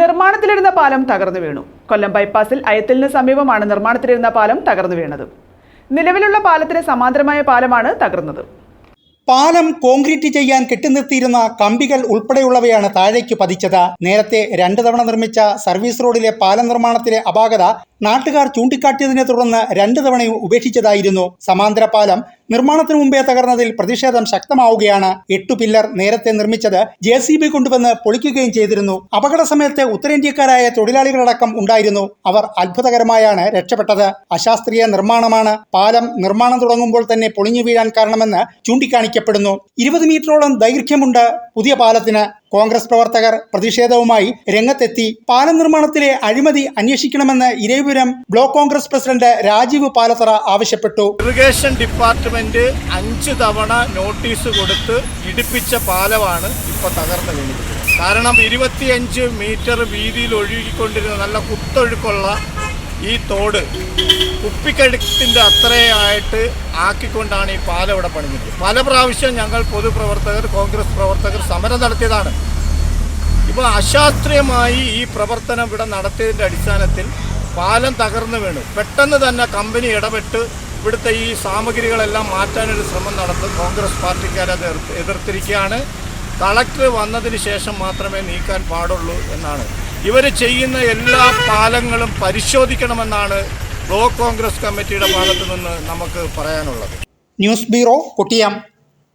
നിർമ്മാണത്തിലിരുന്ന പാലം തകർന്നു വീണു. കൊല്ലം ബൈപ്പാസിൽ അയത്തിലിന് സമീപമാണ് നിർമ്മാണത്തിലിരുന്ന പാലം തകർന്നു വീണത്. നിലവിലുള്ള പാലത്തിന് സമാന്തരമായ പാലമാണ് തകർന്നത്. പാലം കോൺക്രീറ്റ് ചെയ്യാൻ കെട്ടിനിർത്തിയിരുന്ന കമ്പികൾ ഉൾപ്പെടെയുള്ളവയാണ് താഴേക്ക് പതിച്ചത്. നേരത്തെ രണ്ടു തവണ നിർമ്മിച്ച സർവീസ് റോഡിലെ പാലം നിർമ്മാണത്തിലെ അപാകത നാട്ടുകാർ ചൂണ്ടിക്കാട്ടിയതിനെ തുടർന്ന് രണ്ടു തവണയും ഉപേക്ഷിച്ചതായിരുന്നു. സമാന്തര പാലം നിർമ്മാണത്തിനു മുമ്പേ തകർന്നതിൽ പ്രതിഷേധം ശക്തമാവുകയാണ്. എട്ടു പില്ലർ നേരത്തെ നിർമ്മിച്ചത് ജെ സി ബി കൊണ്ടുവന്ന് പൊളിക്കുകയും ചെയ്തിരുന്നു. അപകട സമയത്ത് ഉത്തരേന്ത്യക്കാരായ തൊഴിലാളികളടക്കം ഉണ്ടായിരുന്നു. അവർ അത്ഭുതകരമായാണ് രക്ഷപ്പെട്ടത്. അശാസ്ത്രീയ നിർമ്മാണമാണ്. പാലം നിർമ്മാണം തുടങ്ങുമ്പോൾ തന്നെ പൊളിഞ്ഞു വീഴാൻ കാരണമെന്ന് ചൂണ്ടിക്കാണിക്കപ്പെടുന്നു. ഇരുപത് മീറ്ററോളം ദൈർഘ്യമുണ്ട് പുതിയ പാലത്തിന്. കോൺഗ്രസ് പ്രവർത്തകർ പ്രതിഷേധവുമായി രംഗത്തെത്തി. പാലം നിർമ്മാണത്തിലെ അഴിമതി അന്വേഷിക്കണമെന്ന് ഇരവിപുരം ബ്ലോക്ക് കോൺഗ്രസ് പ്രസിഡന്റ് രാജീവ് പാലത്തറ ആവശ്യപ്പെട്ടു. ഇറിഗേഷൻ ഡിപ്പാർട്ട്മെന്റ് അഞ്ച് തവണ നോട്ടീസ് കൊടുത്ത് ഇടിപ്പിച്ച പാലമാണ് ഇപ്പൊ തകർന്നു കാരണം ഇരുപത്തിയഞ്ച് മീറ്റർ വീതിയിൽ ഒഴുകിക്കൊണ്ടിരുന്ന നല്ല കുത്തൊഴുക്കുള്ള ഈ തോട് കുപ്പിക്കഴുത്തിന്റെ അത്രയായിട്ട് ആക്കിക്കൊണ്ടാണ് ഈ പാലം ഇവിടെ പണിഞ്ഞത്. പല പ്രാവശ്യം ഞങ്ങൾ പൊതുപ്രവർത്തകർ കോൺഗ്രസ് പ്രവർത്തകർ സമരം നടത്തിയതാണ്. ഇപ്പോൾ അശാസ്ത്രീയമായി ഈ പ്രവർത്തനം ഇവിടെ നടത്തിയതിന്റെ അടിസ്ഥാനത്തിൽ പാലം തകർന്നു വീണു. പെട്ടെന്ന് തന്നെ കമ്പനി ഇടപെട്ട് ഇവിടുത്തെ ഈ സാമഗ്രികളെല്ലാം മാറ്റാനൊരു ശ്രമം നടത്തും കോൺഗ്രസ് പാർട്ടിക്കാരത് എതിർത്ത് എതിർത്തിരിക്കുകയാണ്. കളക്ടർ വന്നതിന് ശേഷം മാത്രമേ നീക്കാൻ പാടുള്ളൂ എന്നാണ്. ഇവർ ചെയ്യുന്ന എല്ലാ പാലങ്ങളും പരിശോധിക്കണമെന്നാണ് ബ്ലോക്ക് കോൺഗ്രസ് കമ്മിറ്റിയുടെ ഭാഗത്തു നിന്ന് നമുക്ക് പറയാനുള്ളത്. News bureau Kottiyam.